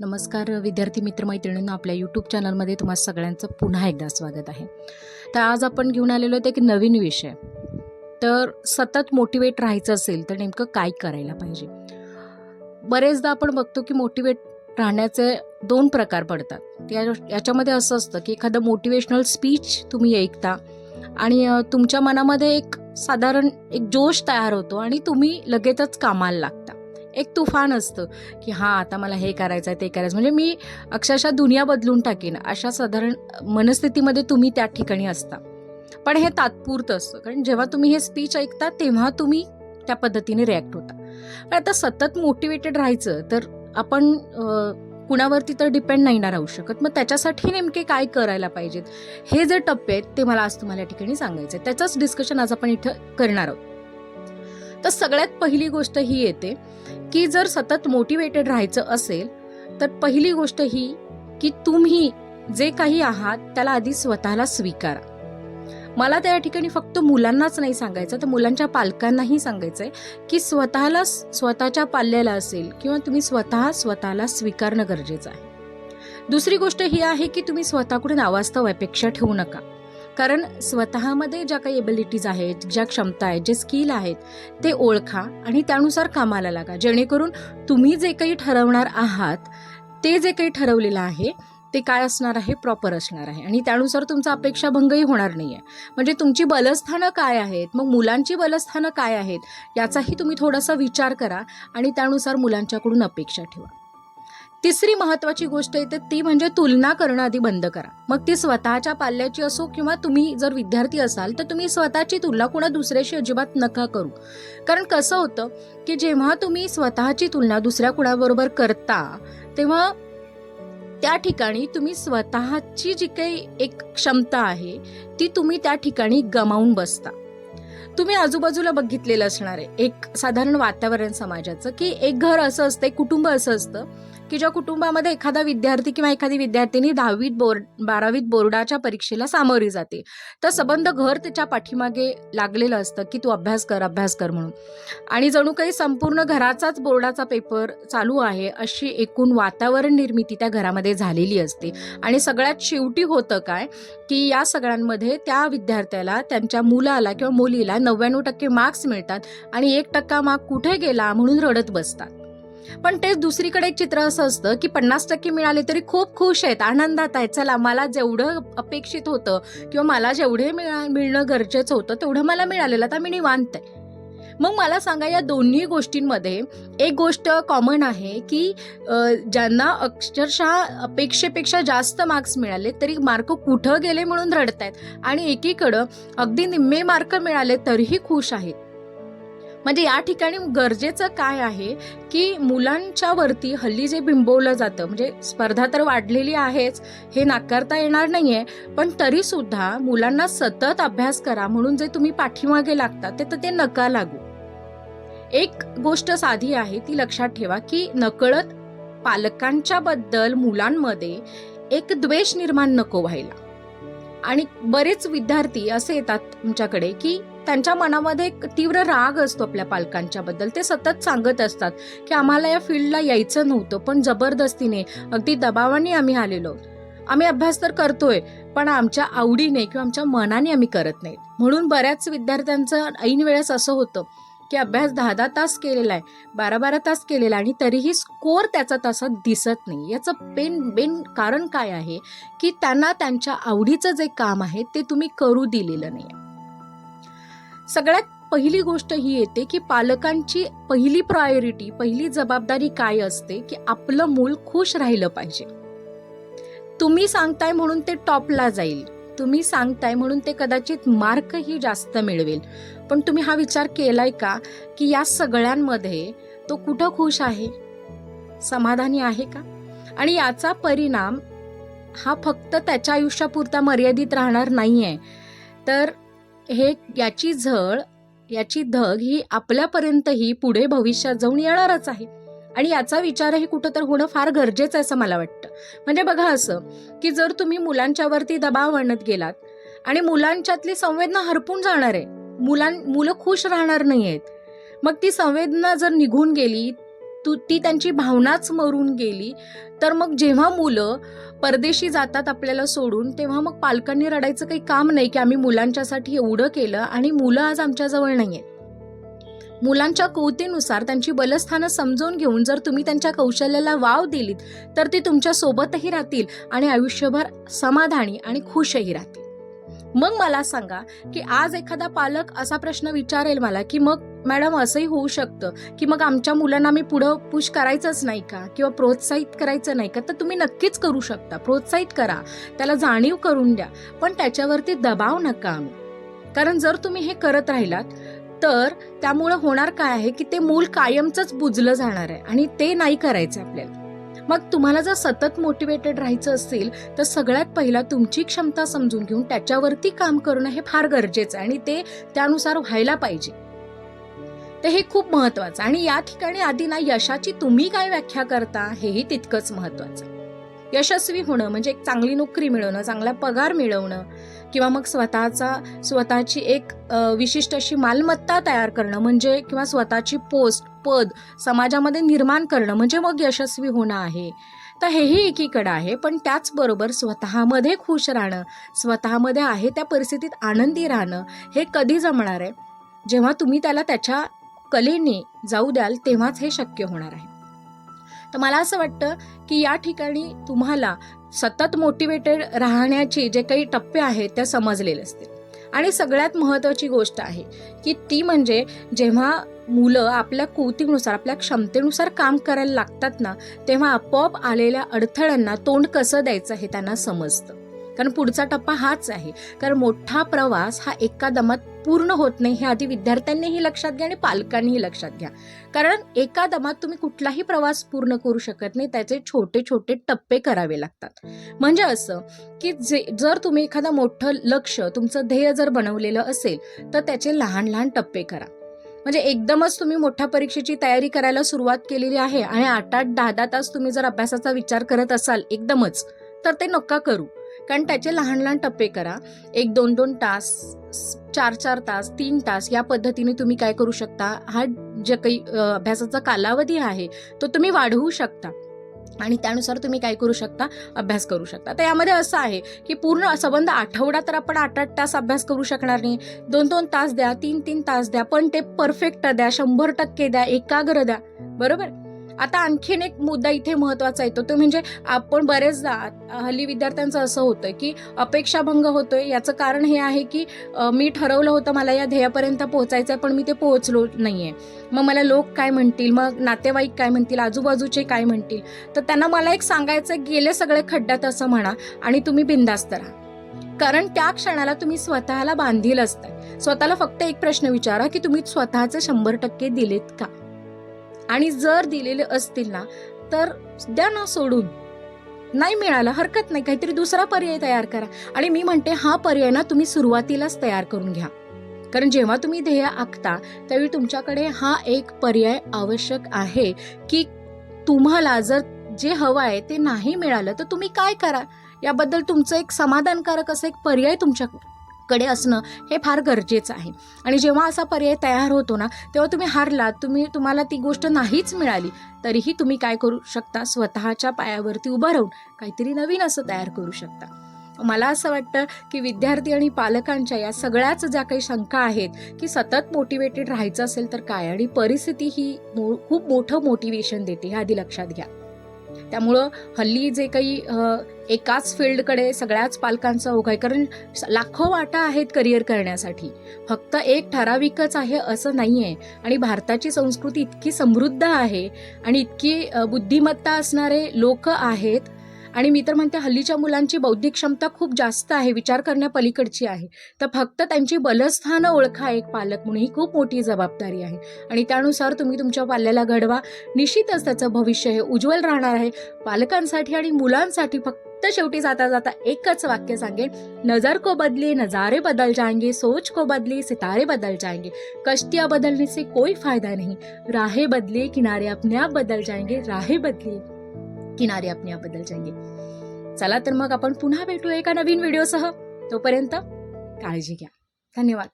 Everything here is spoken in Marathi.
नमस्कार विद्यार्थी मित्रमैत्रिणींना आपल्या यूट्यूब चॅनलमध्ये तुम्हा सगळ्यांचं पुन्हा एकदा स्वागत आहे. तर आज आपण घेऊन आलेलो आहोत एक नवीन विषय. तर सतत मोटिवेट राहायचं असेल तर नेमकं काय करायला पाहिजे? बरेचदा आपण बघतो की मोटिवेट राहण्याचे दोन प्रकार पडतात. या याच्यामध्ये असं असतं की एखादं मोटिवेशनल स्पीच तुम्ही ऐकता आणि तुमच्या मनामध्ये एक साधारण एक जोश तयार होतो आणि तुम्ही लगेचच कामाला लागता. एक तुफान असतं की हां आता मला हे करायचं आहे ते करायचं म्हणजे मी अक्षरशः दुनिया बदलून टाकेन. अशा साधारण मनस्थितीमध्ये तुम्ही त्या ठिकाणी असता. पण हे तात्पुरतं असतं. कारण जेव्हा तुम्ही हे स्पीच ऐकता तेव्हा तुम्ही त्या पद्धतीने रिॲक्ट होता. पण आता सतत मोटिवेटेड राहायचं तर आपण कुणावरती तर डिपेंड नाही ना राहू शकत. मग त्याच्यासाठी नेमके काय करायला पाहिजेत? हे जे टप्पे आहेत ते मला आज तुम्हाला या ठिकाणी सांगायचं आहे त्याचंच डिस्कशन आज आपण इथं करणार आहोत. तर सगळ्यात पहिली गोष्ट ही येते की जर सतत मोटिवेटेड राहायचं असेल तर पहिली गोष्ट ही की तुम्ही जे काही आहात त्याला आधी स्वतःला स्वीकारा. मला त्या ठिकाणी फक्त मुलांनाच नाही सांगायचं तर मुलांच्या पालकांनाही सांगायचं आहे की स्वतःला स्वतःच्या पाल्याला असेल किंवा तुम्ही स्वतः स्वतःला स्वीकारणं गरजेचं आहे. दुसरी गोष्ट ही आहे की तुम्ही स्वतःकडून अवास्तव अपेक्षा ठेवू नका. कारण स्वतःमध्ये ज्या काही एबिलिटीज आहेत ज्या क्षमता आहेत जे स्किल आहेत ते ओळखा आणि त्यानुसार कामाला लागा. जेणेकरून तुम्ही जे काही ठरवणार आहात ते जे काही ठरवलेलं आहे ते काय असणार आहे? प्रॉपर असणार आहे. आणि त्यानुसार तुमचा अपेक्षाभंगही होणार नाही आहे म्हणजे तुमची बलस्थानं काय आहेत? मग मुलांची बलस्थानं काय आहेत? याचाही तुम्ही थोडासा विचार करा आणि त्यानुसार मुलांच्याकडून अपेक्षा ठेवा. तिसरी महत्त्वाची गोष्ट येते ती म्हणजे तुलना करणं आधी बंद करा. मग ती स्वतःच्या पाल्याची असो किंवा तुम्ही जर विद्यार्थी असाल तर तुम्ही स्वतःची तुलना कुणा दुसऱ्याशी अजिबात नका करू. कारण कसं होतं की जेव्हा तुम्ही स्वतःची तुलना दुसऱ्या कुणाबरोबर करता तेव्हा त्या ठिकाणी तुम्ही स्वतःची जी काही एक क्षमता आहे ती तुम्ही त्या ठिकाणी गमावून बसता. तुम्ही आजूबाजूला बघितलेलं असणार आहे. एक साधारण वातावरण समाजाचं की एक घर असं असतं एक कुटुंब असं असतं. की ज्या कुटुंबामध्ये एखादा विद्यार्थी किंवा एखादी विद्यार्थिनी दहावीत बोर्ड बारावीत बोर्डाच्या परीक्षेला सामोरी जाते. तर सबंध घर त्याच्या पाठीमागे लागलेलं असतं की तू अभ्यास कर अभ्यास कर म्हणून. आणि जणू काही संपूर्ण घराचाच बोर्डाचा पेपर चालू आहे अशी एकूण वातावरण निर्मिती त्या घरामध्ये झालेली असते. आणि सगळ्यात शेवटी होतं काय की या सगळ्यांमध्ये त्या विद्यार्थ्याला त्यांच्या मुलाला किंवा मुलीला नव्याण्णव टक्के मार्क्स मिळतात आणि एक टक्का मार्क कुठे गेला म्हणून रडत बसतात. पण तेच दुसरीकडे एक चित्र असं असतं की पन्नास टक्के मिळाले तरी खूप खुश आहेत आनंदात आहेत. चला मला जेवढं अपेक्षित होतं किंवा मला जेवढे मिळा मिळणं गरजेचं होतं तेवढं मला मिळालेलं तर मी निवांत आहे. मग मला सांगा या दोन्ही गोष्टींमध्ये एक गोष्ट कॉमन आहे की ज्यांना अक्षरशः अपेक्षेपेक्षा जास्त मार्क्स मिळाले तरी मार्क कुठं गेले म्हणून रडतायत? आणि एकीकडं अगदी निम्मे मार्क मिळाले तरीही खुश आहेत. म्हणजे या ठिकाणी गरजेचं काय आहे की मुलांच्या वरती हल्ली जे बिंबवलं जातं म्हणजे स्पर्धा तर वाढलेली आहेच हे नाकारता येणार नाही आहे पण तरी सुद्धा मुलांना सतत अभ्यास करा म्हणून जे तुम्ही पाठीमागे लागता ते तर ते नका लागू. एक गोष्ट साधी आहे ती लक्षात ठेवा की नकळत पालकांच्या बद्दल मुलांमध्ये एक द्वेष निर्माण नको व्हायला. आणि बरेच विद्यार्थी असे येतात तुमच्याकडे की त्यांच्या मनामध्ये एक तीव्र राग असतो आपल्या पालकांच्या बद्दल. ते सतत सांगत असतात की आम्हाला या फील्डला यायचं नव्हतं पण जबरदस्तीने अगदी दबावाने आम्ही आलेलो. आम्ही अभ्यास तर करतोय पण आमच्या आवडीने किंवा आमच्या मनाने आम्ही करत नाही. म्हणून बऱ्याच विद्यार्थ्यांचं ऐन वेळेस असं होतं की अभ्यास दहा दहा तास केलेला आहे बारा बारा तास केलेला आहे आणि तरीही स्कोर त्याचा तसा दिसत नाही. याचं पेन बेन कारण काय आहे की त्यांना त्यांच्या आवडीचं जे काम आहे ते तुम्ही करू दिलेलं नाही. सगळ्यात पहिली गोष्ट ही येते की पालकांची पहिली प्रायोरिटी पहिली जबाबदारी काय असते की आपलं मूल खुश राहिलं पाहिजे. तुम्ही सांगताय म्हणून ते टॉपला जाईल. तुम्ही सांगताय म्हणून ते कदाचित मार्कही जास्त मिळवेल. पण तुम्ही हा विचार केलाय का की या सगळ्यांमध्ये तो कुठं खुश आहे? समाधानी आहे का? आणि याचा परिणाम हा फक्त त्याच्या आयुष्यापुरता मर्यादित राहणार नाहीये. तर हे याची झळ याची धग ही आपल्यापर्यंतही पुढे भविष्यात जाऊन येणारच आहे. आणि याचा विचारही कुठं तर होणं फार गरजेचं आहे असं मला वाटतं. म्हणजे बघा असं की जर तुम्ही मुलांच्यावरती दबाव आणत गेलात आणि मुलांच्यातली संवेदना हरपून जाणार आहे मुलां मुलं खुश राहणार नाही आहेत मग ती संवेदना जर निघून गेली तू ती त्यांची भावनाच मरून गेली. तर मग जेव्हा मुलं परदेशी जातात आपल्याला सोडून तेव्हा मग पालकांनी रडायचं काही काम नाही की आम्ही मुलांच्यासाठी एवढं केलं आणि मुलं आज आमच्याजवळ नाही आहेत मुलांच्या कुवतीनुसार त्यांची बलस्थानं समजून घेऊन जर तुम्ही त्यांच्या कौशल्याला वाव दिलीत तर ते तुमच्या सोबतही राहतील आणि आयुष्यभर समाधानी आणि खुशही राहतील. मग मला सांगा की आज एखादा पालक असा प्रश्न विचारेल मला की मग मॅडम असंही होऊ शकतं की मग आमच्या मुलांना मी पुढं पुश करायचंच नाही का? किंवा प्रोत्साहित करायचं नाही का? तर तुम्ही नक्कीच करू शकता. प्रोत्साहित करा. त्याला जाणीव करून द्या. पण त्याच्यावरती दबाव नका आणू कारण जर तुम्ही हे करत राहिलात तर त्यामुळं होणार काय आहे की ते मूल कायमचंच बुजलं जाणार आहे आणि ते नाही करायचं आपल्याला. मग तुम्हाला जर सतत मोटिवेटेड राहायचं असेल तर सगळ्यात पहिला तुमची क्षमता समजून घेऊन त्याच्यावरती काम करणं हे फार गरजेचं आहे आणि ते त्यानुसार व्हायला पाहिजे. तर हे खूप महत्वाचं. आणि या ठिकाणी आधी ना यशाची तुम्ही काय व्याख्या करता हेही तितकंच महत्वाचं. यशस्वी होणं म्हणजे एक चांगली नोकरी मिळवणं चांगला पगार मिळवणं किंवा मग स्वतःचा स्वतःची एक विशिष्ट अशी मालमत्ता तयार करणं म्हणजे किंवा स्वतःची पोस्ट पद समाजामध्ये निर्माण करणं म्हणजे मग यशस्वी होणं आहे. तर हेही एकीकडं आहे पण त्याचबरोबर स्वतःमध्ये खुश राहणं स्वतःमध्ये आहे त्या परिस्थितीत आनंदी राहणं हे कधी जमणार आहे? जेव्हा तुम्ही त्याला त्याच्या कलेने जाऊ द्याल तेव्हाच हे शक्य होणार आहे. तर मला असं वाटतं की या ठिकाणी तुम्हाला सतत मोटिवेटेड राहण्याचे जे काही टप्पे आहेत त्या समजलेले असतील. आणि सगळ्यात महत्त्वाची गोष्ट आहे की ती म्हणजे जेव्हा मुलं आपल्या कृतीनुसार आपल्या क्षमतेनुसार काम करायला लागतात ना तेव्हा आपोआप आलेल्या अडथळ्यांना तोंड कसं द्यायचं हे त्यांना समजतं. कारण पुढचा टप्पा हाच आहे. कारण मोठा प्रवास हा एका दमात पूर्ण होत नाही हे आधी विद्यार्थ्यांनीही लक्षात घ्या आणि पालकांनीही लक्षात घ्या. कारण एका दमात तुम्ही कुठलाही प्रवास पूर्ण करू शकत नाही त्याचे छोटे छोटे टप्पे करावे लागतात. म्हणजे असं की जे जर तुम्ही एखादं मोठं लक्ष तुमचं ध्येय जर बनवलेलं असेल तर त्याचे लहान लहान टप्पे करा. म्हणजे एकदमच तुम्ही मोठ्या परीक्षेची तयारी करायला सुरुवात केलेली आहे आणि आठ आठ दहा दहा तास तुम्ही जर अभ्यासाचा विचार करत असाल एकदमच तर ते नका करू. कारण त्याचे लहान लहान टप्पे करा. एक दोन दोन तास चार चार तास तीन तास या पद्धतीने तुम्ही काय करू शकता? हा जे काही अभ्यासाचा कालावधी आहे तो तुम्ही वाढवू शकता. आणि त्यानुसार तुम्ही काय करू शकता? अभ्यास करू शकता. तर यामध्ये असं आहे की पूर्ण संबंध आठवडा तर आपण आठ आठ तास अभ्यास करू शकणार नाही. दोन दोन तास द्या तीन तीन तास द्या पण ते परफेक्ट द्या शंभर टक्के द्या एकाग्र द्या. बरोबर? आता आणखीन एक मुद्दा इथे महत्त्वाचा येतो. तो म्हणजे आपण बरेचदा हल्ली विद्यार्थ्यांचं असं होतं की अपेक्षाभंग होतोय. याचं कारण हे आहे की मी ठरवलं होतं मला या ध्येयापर्यंत पोहोचायचं आहे पण मी ते पोहोचलो नाही आहे मग मला लोक काय म्हणतील? मग नातेवाईक काय म्हणतील? आजूबाजूचे काय म्हणतील? तर त्यांना मला एक सांगायचं गेले सगळे खड्ड्यात असं म्हणा आणि तुम्ही बिंदास्त राहा. कारण त्या क्षणाला तुम्ही स्वतःला बांधील असताय. स्वतःला फक्त एक प्रश्न विचारा की तुम्ही स्वतःचे शंभर टक्के दिलेत का? आणि जर दिलेले असतील ना तर द्या ना सोडून. नाही मिळालं हरकत नाही. काहीतरी दुसरा पर्याय तयार करा. आणि मी म्हणते हा पर्याय ना तुम्ही सुरुवातीलाच तयार करून घ्या. कारण जेव्हा तुम्ही ध्येय आखता त्यावेळी तुमच्याकडे हा एक पर्याय आवश्यक आहे की तुम्हाला जर जे हवं आहे ते नाही मिळालं तर तुम्ही काय करा? याबद्दल तुमचं एक समाधानकारक असं एक पर्याय कडे असणं हे फार गरजेचं आहे. आणि जेव्हा असा पर्याय तयार होतो ना तेव्हा तुम्ही हारलात तुम्ही तुम्हाला ती गोष्ट नाहीच मिळाली तरीही तुम्ही काय करू शकता? स्वतःच्या पायावरती उभं राहून काहीतरी नवीन असं तयार करू शकता. मला असं वाटतं की विद्यार्थी आणि पालकांच्या या सगळ्याच ज्या काही शंका आहेत की सतत मोटिवेटेड राहायचं असेल तर काय? आणि परिस्थिती ही मो खूप मोठं मोटिवेशन देते हे आधी लक्षात घ्या. त्यामुळं हल्ली जे काही एकाच फील्डकडे सगळ्याच पालकांचा ओघ आहे. कारण लाखो वाटा आहेत करिअर करण्यासाठी. फक्त एक ठराविकच आहे असं नाही आहे आणि भारताची संस्कृती इतकी समृद्ध आहे आणि इतकी बुद्धिमत्ता असणारे लोक आहेत आणि मी तर म्हणते हल्लीच्या मुलांची बौद्धिक क्षमता खूप जास्त आहे विचार करण्यापलीकडची आहे. तर फक्त त्यांची बलस्थानं ओळखा एक पालक म्हणून ही खूप मोठी जबाबदारी आहे. आणि त्यानुसार तुम्ही तुमच्या पाल्याला घडवा. निश्चितच त्याचं भविष्य हे उज्ज्वल राहणार आहे. पालकांसाठी आणि मुलांसाठी फक्त शेवटी जाता जाता एकच वाक्य सांगेन. नजर को बदले नजारे बदल जाएंगे सोच को बदले सितारे बदल जाएंगे. कश्तियाँ बदलने से कोई फायदा नहीं. राहें बदले किनारे अपने आप बदल जाएंगे. राहें बदले किनारे अपने आप बदल जाएंगे चला तर मग आपण पुन्हा भेटू एका नवीन व्हिडिओसह. तोपर्यंत काळजी घ्या. धन्यवाद.